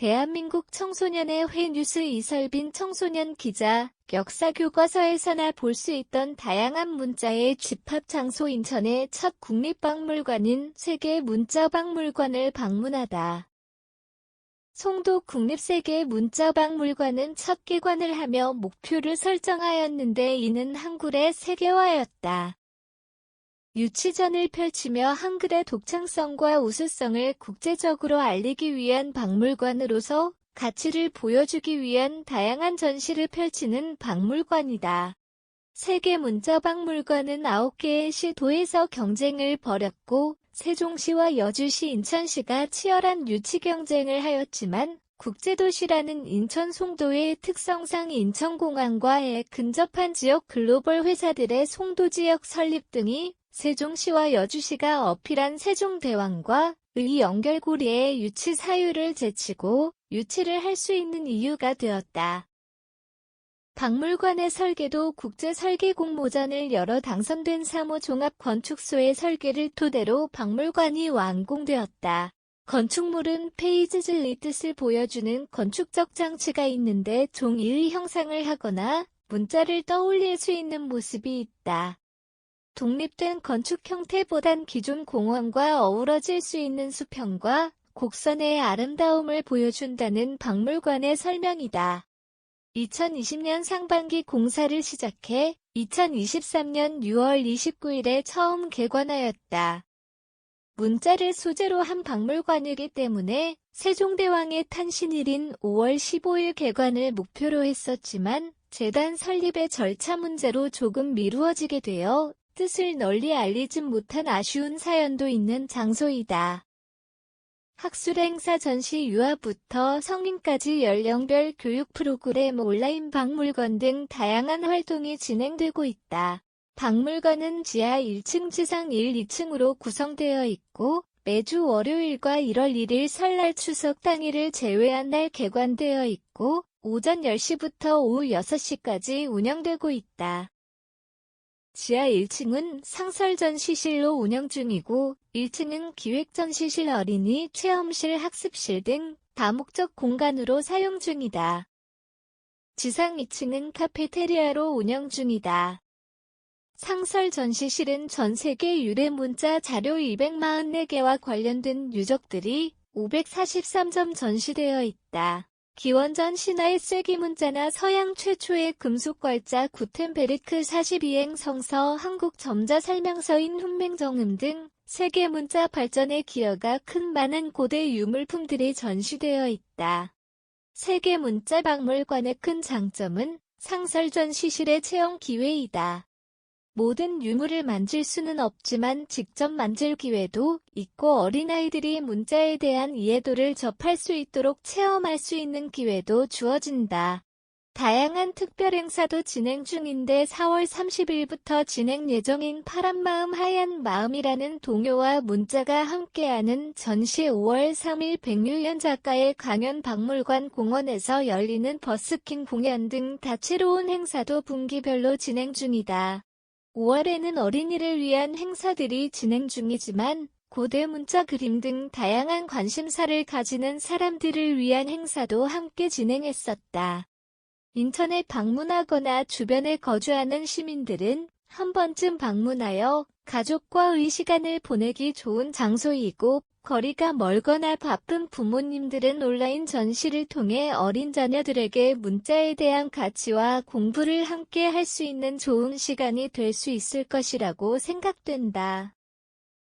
대한민국 청소년의 회 뉴스 이설빈 청소년 기자, 역사 교과서에서나 볼 수 있던 다양한 문자의 집합 장소 인천의 첫 국립박물관인 세계 문자박물관을 방문하다. 송도 국립세계 문자박물관은 첫 개관을 하며 목표를 설정하였는데 이는 한글의 세계화였다. 유치전을 펼치며 한글의 독창성과 우수성을 국제적으로 알리기 위한 박물관으로서 가치를 보여주기 위한 다양한 전시를 펼치는 박물관이다. 세계 문자박물관은 9개의 시도에서 경쟁을 벌였고 세종시와 여주시, 인천시가 치열한 유치 경쟁을 하였지만 국제도시라는 인천 송도의 특성상 인천공항과에 근접한 지역 글로벌 회사들의 송도 지역 설립 등이 세종시와 여주시가 어필한 세종대왕과 의 연결고리의 유치 사유를 제치고 유치를 할 수 있는 이유가 되었다. 박물관의 설계도 국제설계공모전을 열어 당선된 사모 종합건축소의 설계를 토대로 박물관이 완공되었다. 건축물은 페이즈즐리 뜻을 보여주는 건축적 장치가 있는데 종이의 형상을 하거나 문자를 떠올릴 수 있는 모습이 있다. 독립된 건축 형태보단 기존 공원과 어우러질 수 있는 수평과 곡선의 아름다움을 보여준다는 박물관의 설명이다. 2020년 상반기 공사를 시작해 2023년 6월 29일에 처음 개관하였다. 문자를 소재로 한 박물관이기 때문에 세종대왕의 탄신일인 5월 15일 개관을 목표로 했었지만 재단 설립의 절차 문제로 조금 미루어지게 되어 뜻을 널리 알리진 못한 아쉬운 사연도 있는 장소이다. 학술 행사 전시 유아부터 성인까지 연령별 교육 프로그램 온라인 박물관 등 다양한 활동이 진행되고 있다. 박물관은 지하 1층 지상 1, 2층으로 구성되어 있고 매주 월요일과 1월 1일 설날 추석 당일을 제외한 날 개관되어 있고 오전 10시부터 오후 6시까지 운영되고 있다. 지하 1층은 상설전시실로 운영 중이고 1층은 기획전시실 어린이 체험실 학습실 등 다목적 공간으로 사용 중이다. 지상 2층은 카페테리아로 운영 중이다. 상설 전시실은 전 세계 유래 문자 자료 244개와 관련된 유적들이 543점 전시되어 있다. 기원전 신화의 쐐기 문자나 서양 최초의 금속 괄자 구텐베르크 42행 성서 한국 점자 설명서인 훈맹정음 등 세계 문자 발전에 기여가 큰 많은 고대 유물품들이 전시되어 있다. 세계 문자 박물관의 큰 장점은 상설 전시실의 체험 기회이다. 모든 유물을 만질 수는 없지만 직접 만질 기회도 있고 어린아이들이 문자에 대한 이해도를 접할 수 있도록 체험할 수 있는 기회도 주어진다. 다양한 특별 행사도 진행 중인데 4월 30일부터 진행 예정인 파란 마음 하얀 마음이라는 동요와 문자가 함께하는 전시 5월 3일 백유연 작가의 강연 박물관 공원에서 열리는 버스킹 공연 등 다채로운 행사도 분기별로 진행 중이다. 5월에는 어린이를 위한 행사들이 진행 중이지만 고대 문자 그림 등 다양한 관심사를 가지는 사람들을 위한 행사도 함께 진행했었다. 인천에 방문하거나 주변에 거주하는 시민들은 한 번쯤 방문하여 가족과의 시간을 보내기 좋은 장소이고 거리가 멀거나 바쁜 부모님들은 온라인 전시를 통해 어린 자녀들에게 문자에 대한 가치와 공부를 함께 할 수 있는 좋은 시간이 될 수 있을 것이라고 생각된다.